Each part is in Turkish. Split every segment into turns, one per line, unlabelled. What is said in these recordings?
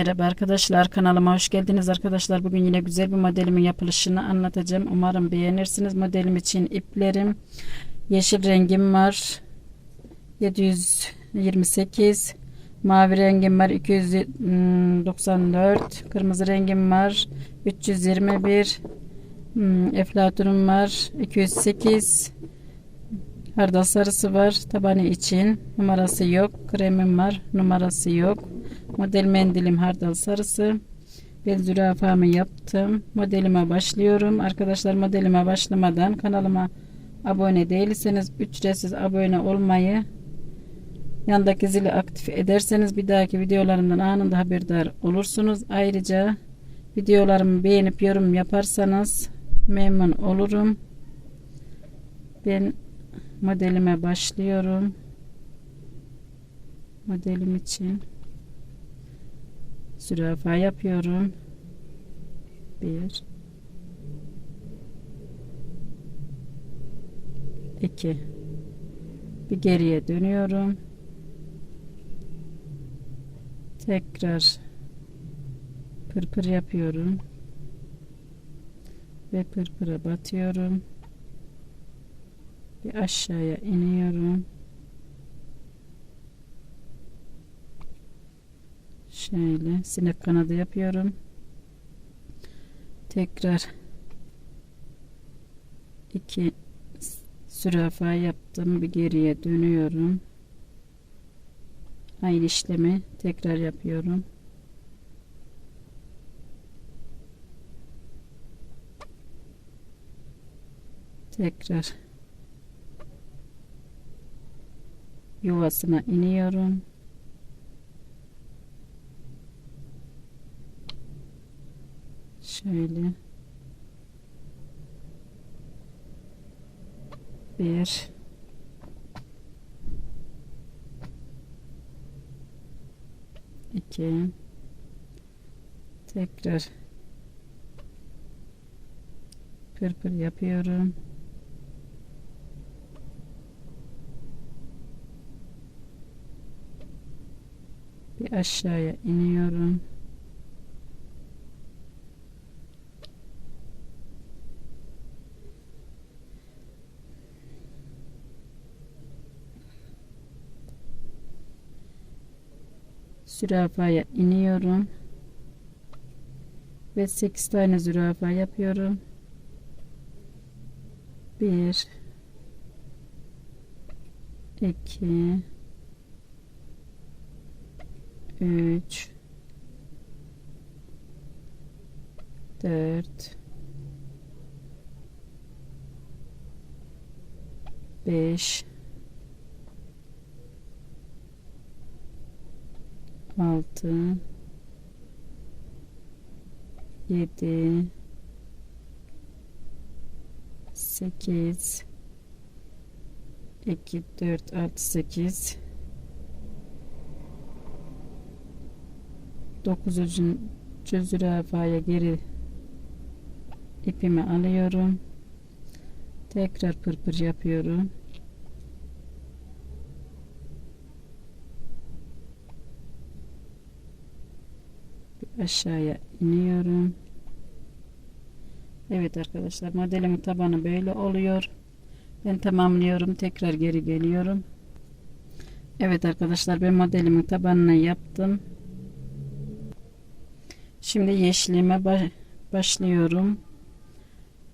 Merhaba arkadaşlar kanalıma hoş geldiniz arkadaşlar. Bugün yine güzel bir modelimin yapılışını anlatacağım. Umarım beğenirsiniz. Modelim için iplerim yeşil rengim var. 728 mavi rengim var 294 kırmızı rengim var 321 hmm, eflatunum var 208 hardal sarısı var tabanı için numarası yok kremim var numarası yok Model mendilim hardal sarısı. Ben zürafamı yaptım. Modelime başlıyorum. Arkadaşlar modelime başlamadan kanalıma abone değilseniz ücretsiz abone olmayı yandaki zili aktif ederseniz bir dahaki videolarımdan anında haberdar olursunuz. Ayrıca videolarımı beğenip yorum yaparsanız memnun olurum. Ben modelime başlıyorum. Modelim için zürafa yapıyorum. Bir. iki. Bir geriye dönüyorum. Tekrar pırpır yapıyorum. Ve pırpıra batıyorum. Bir aşağıya iniyorum. Şöyle sinek kanadı yapıyorum. Tekrar iki zürafa yaptım. Bir geriye dönüyorum. Aynı işlemi tekrar yapıyorum. Tekrar yuvasına iniyorum. Şöyle. Bir. iki tekrar pırpır yapıyorum. Bir aşağıya iniyorum. Zürafaya iniyorum. Ve 8 tane zürafa yapıyorum. 1 2 3 4 5 altı yedi sekiz iki dört altı sekiz dokuzuncu zürafaya geri ipimi alıyorum. Tekrar pırpır yapıyorum aşağıya iniyorum. Evet arkadaşlar modelimin tabanı böyle oluyor. Ben tamamlıyorum. Tekrar geri geliyorum. Evet arkadaşlar ben modelimin tabanını yaptım. Şimdi yeşilime başlıyorum.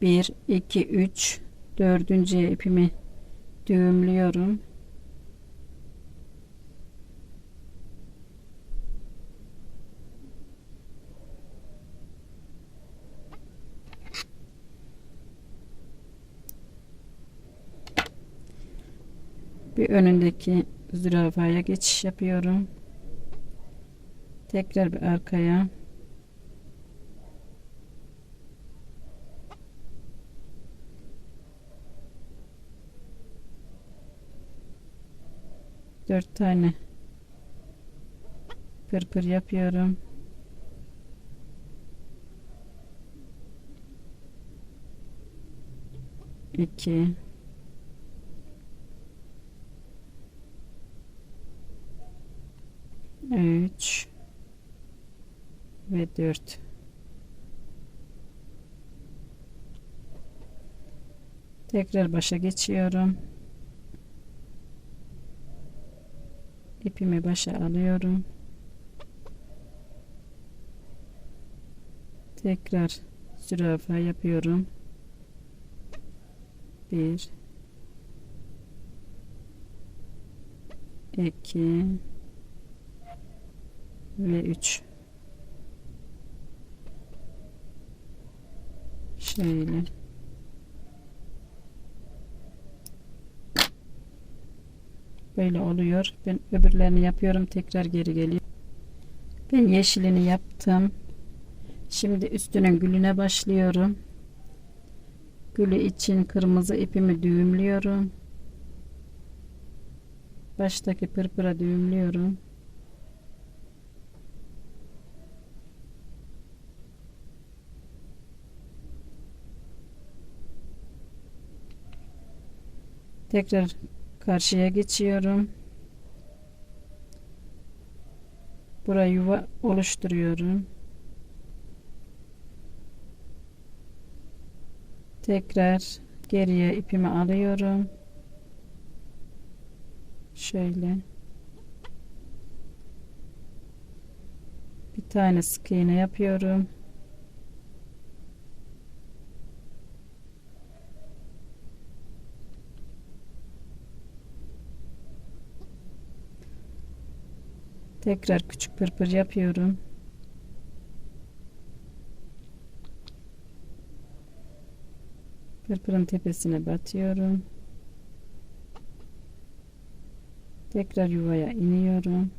1 2 3 dördüncü ipimi düğümlüyorum. Bir önündeki zürafaya geçiş yapıyorum. Tekrar bir arkaya. Dört tane pırpır yapıyorum. İki 3 ve 4 tekrar başa geçiyorum. İpimi başa alıyorum. Tekrar zürafa yapıyorum. 1 2 ve 3 şöyle. Böyle oluyor. Ben öbürlerini yapıyorum. Tekrar geri geliyor ben yeşilini yaptım. Şimdi üstünün gülüne başlıyorum. Gülü için kırmızı ipimi düğümlüyorum. Baştaki pırpıra düğümlüyorum tekrar karşıya geçiyorum. Buraya yuva oluşturuyorum. Tekrar geriye ipimi alıyorum. Şöyle. Bir tane sık iğne yapıyorum tekrar küçük pırpır yapıyorum. Pırpırın tepesine batıyorum. Tekrar yuvaya iniyorum.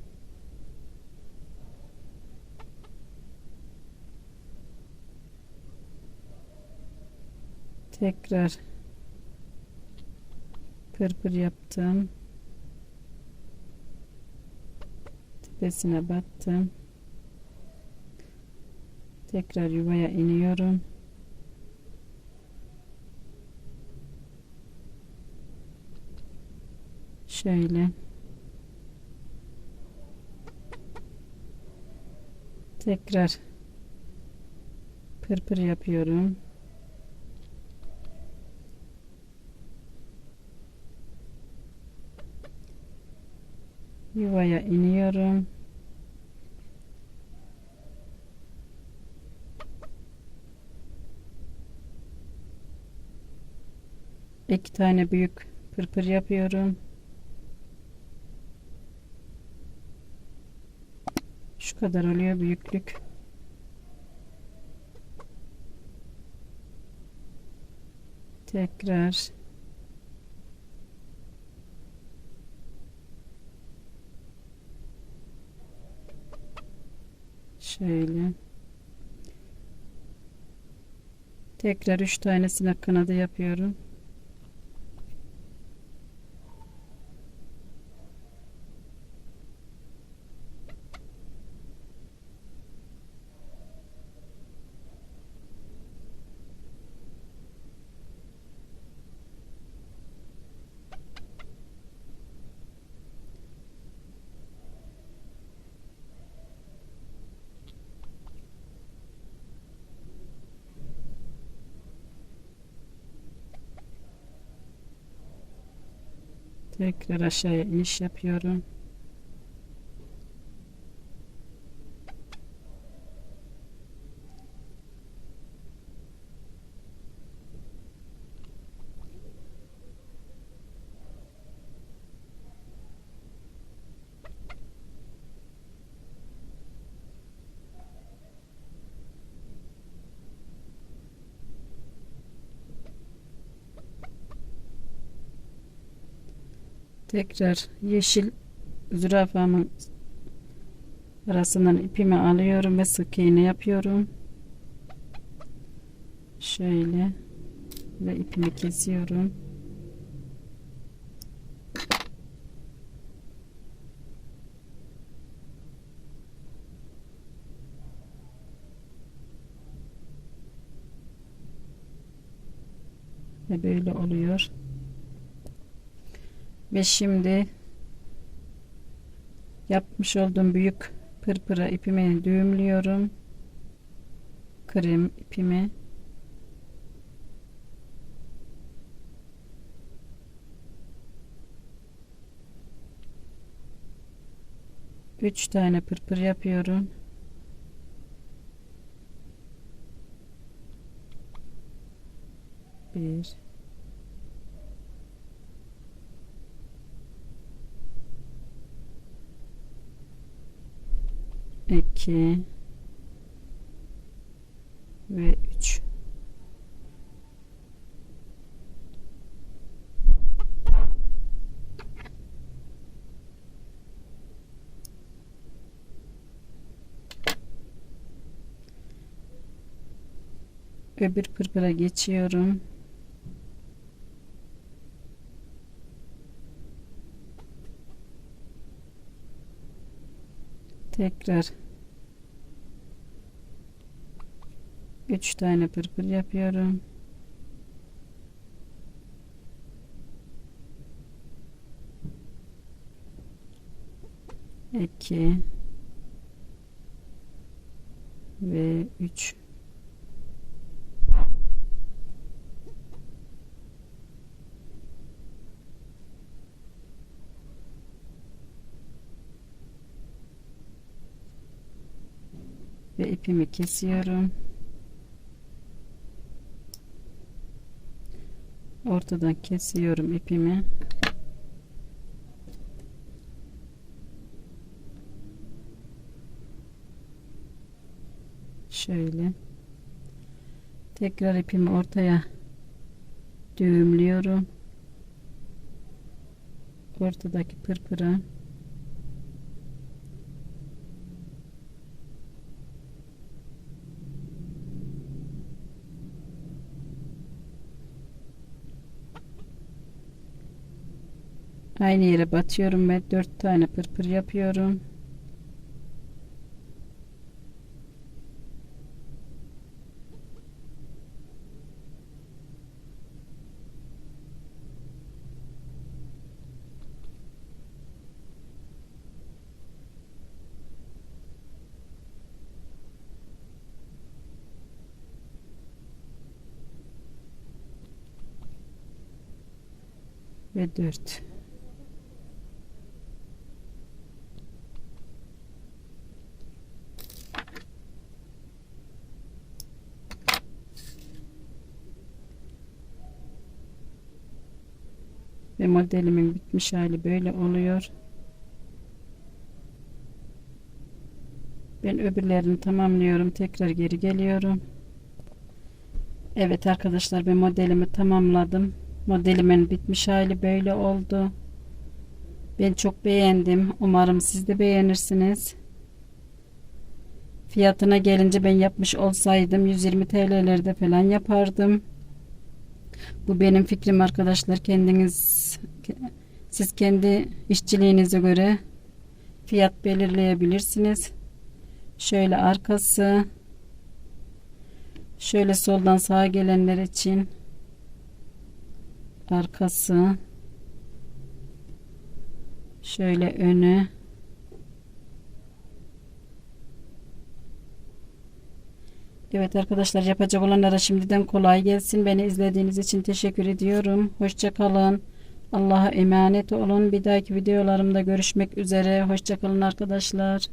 Tekrar pırpır yaptım tepesine battım. Tekrar yuvaya iniyorum. Şöyle. Tekrar pırpır yapıyorum. Yuvaya iniyorum iki tane büyük pırpır yapıyorum. Şu kadar oluyor büyüklük. Tekrar. Şöyle. Tekrar üç tanesine kanadı yapıyorum tekrar aşağıya iniş yapıyorum tekrar yeşil zürafamın arasından ipimi alıyorum ve sık iğne yapıyorum. Şöyle ve ipimi kesiyorum. Ve böyle oluyor ve şimdi yapmış olduğum büyük pırpıra ipimi düğümlüyorum krem ipimi Üç tane pırpır yapıyorum. Bir. İki ve üç. Öbür pırpıra geçiyorum. Tekrar 3 tane pırpır yapıyorum. İki ve üç. Ve ipimi kesiyorum. ortadan kesiyorum ipimi. Şöyle. Tekrar ipimi ortaya düğümlüyorum. Ortadaki pırpıra Aynı yere batıyorum ve dört tane pırpır yapıyorum. ve dört. Ve modelimin bitmiş hali böyle oluyor. Ben öbürlerini tamamlıyorum. Tekrar geri geliyorum. Evet arkadaşlar ben modelimi tamamladım. Modelimin bitmiş hali böyle oldu. Ben çok beğendim. Umarım siz de beğenirsiniz. Fiyatına gelince ben yapmış olsaydım 120 TL'lerde falan yapardım. Bu benim fikrim arkadaşlar. Kendiniz siz kendi işçiliğinize göre fiyat belirleyebilirsiniz. Şöyle arkası şöyle soldan sağa gelenler için arkası şöyle önü Evet arkadaşlar yapacak olanlara şimdiden kolay gelsin. Beni izlediğiniz için teşekkür ediyorum. Hoşçakalın. Allah'a emanet olun. Bir dahaki videolarımda görüşmek üzere. Hoşçakalın arkadaşlar.